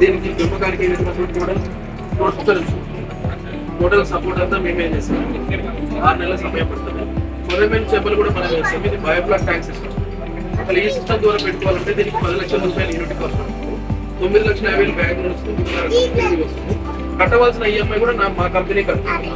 దీనికి పెంపకానికి వేసినటువంటి కూడా టోటల్ టోటల్ సపోర్ట్ అంతా మేమే చేస్తాం. ఆరు నెలల సమయం పడుతుంది. కొరమైన చేపలు కూడా మనం వేస్తాం ఇది బయోఫ్లాక్ ట్యాంక్ సిస్టమ్. అసలు ఈ సిస్టమ్ ద్వారా పెట్టుకోవాలంటే దీనికి పది లక్షల రూపాయలు యూనిట్ కాస్ట్ తొమ్మిది లక్షల యాభై వేలు బ్యాంక్ వస్తుంది వస్తుంది. కట్టవలసిన ఈఎంఐ కూడా నా మా కంపెనీ కడుతుంది.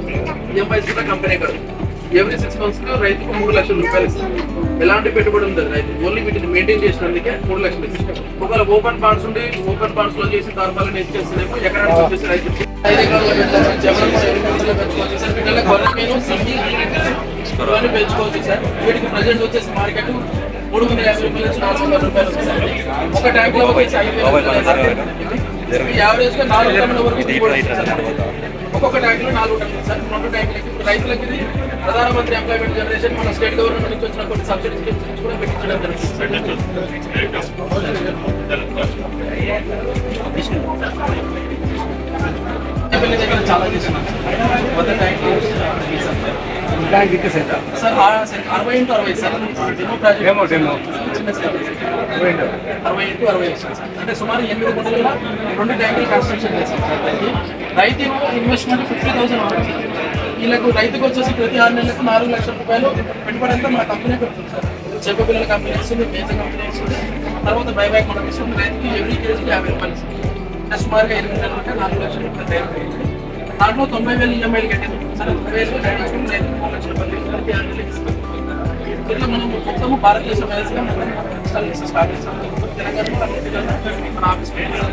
ఈఎంఐస్ కూడా కంపెనీ కడుతుంది. ఎవ్రీ సిక్స్ మంత్స్కి రైతుకు మూడు లక్షల రూపాయలు ఇస్తుంది ఎలాంటి పెట్టుబడి ఉండదు రైతు ఓన్లీ వీటిని మెయింటైన్ చేసినందుకే మూడు లక్షలు ఇస్తుంది ఒకవేళ ఓపెన్ పాండ్స్ ఉండి ఓపెన్ పాండ్స్లో చేసి తార్పాలను ఇచ్చేస్తేనేమో ఎకరానికి వచ్చేసి రైతు ఐదు వందలు పెంచుకోవచ్చు సార్ గొర్రె పెంచుకోవచ్చు వీటికి ప్రజెంట్ వచ్చేసి మార్కెట్ మూడు వందల యాభై రూపాయల నుంచి నాలుగు వందల రూపాయలు ఒక ట్యాంక్లో వచ్చేసి ఐదు యావరేజ్గా నాలుగు టన్నుల వరకు. ఒక్కొక్క ట్యాంక్లో నాలుగు టన్నులు సార్ రెండు ట్యాంకులకి ఇప్పుడు రైతులకి ఇది ప్రధానమంత్రి ఎంప్లాయ్మెంట్ జనరేషన్ మన స్టేట్ గవర్నమెంట్ నుంచి వచ్చిన కొన్ని సబ్సిడీ స్కీమ్స్ కూడా పెట్టించడం జరుగుతుంది దగ్గర చాలా చేస్తున్నాం సార్. వంద ట్యాంకులు అరవై ఇంటూ అరవై sir demo project demo, demo. అరవై ఇంటూ అరవై అంటే సుమారు ఎనిమిది గుంటల రెండు ట్యాంకులు కన్స్ట్రక్షన్ చేస్తాం సార్ దానికి రైతు ఇన్వెస్ట్మెంట్ ఫిఫ్టీ థౌసండ్ అవుతుంది వీళ్ళకు రైతుకు వచ్చేసి ప్రతి ఆరు నెలలకు నాలుగు లక్షల రూపాయలు పెట్టుబడి అంతా మన కంపెనీ పెడుతుంది సార్. చెప్ప పిల్లల కంపెనీ ఇస్తుంది మేజ కంపెనీ ఇస్తుంది తర్వాత బైబ్యాక్ మనం ఇస్తుంది రైతుకి ఎవ్రీ కేజీకి యాభై రూపాయలు ఇస్తుంది. సుమారుగా ఎనిమిది నెలలు అంటే నాలుగు లక్షల రూపాయలు తయారు అవుతుంది. దాంట్లో తొంభై వేలు ఈఎంఐలు కట్టారు సార్ తొంభై వేలు కట్టించుకుని రైతు మూడు లక్షల రూపాయలు ప్రతి ఆరు నెలలకు ఇస్తాం ఇట్లా మనం మొత్తము భారతదేశం వ్యాప్తంగా మనం స్టార్ట్ చేస్తాం. తెలంగాణలో అన్నిటికన్నా మన ఆఫీస్ పెట్టాం.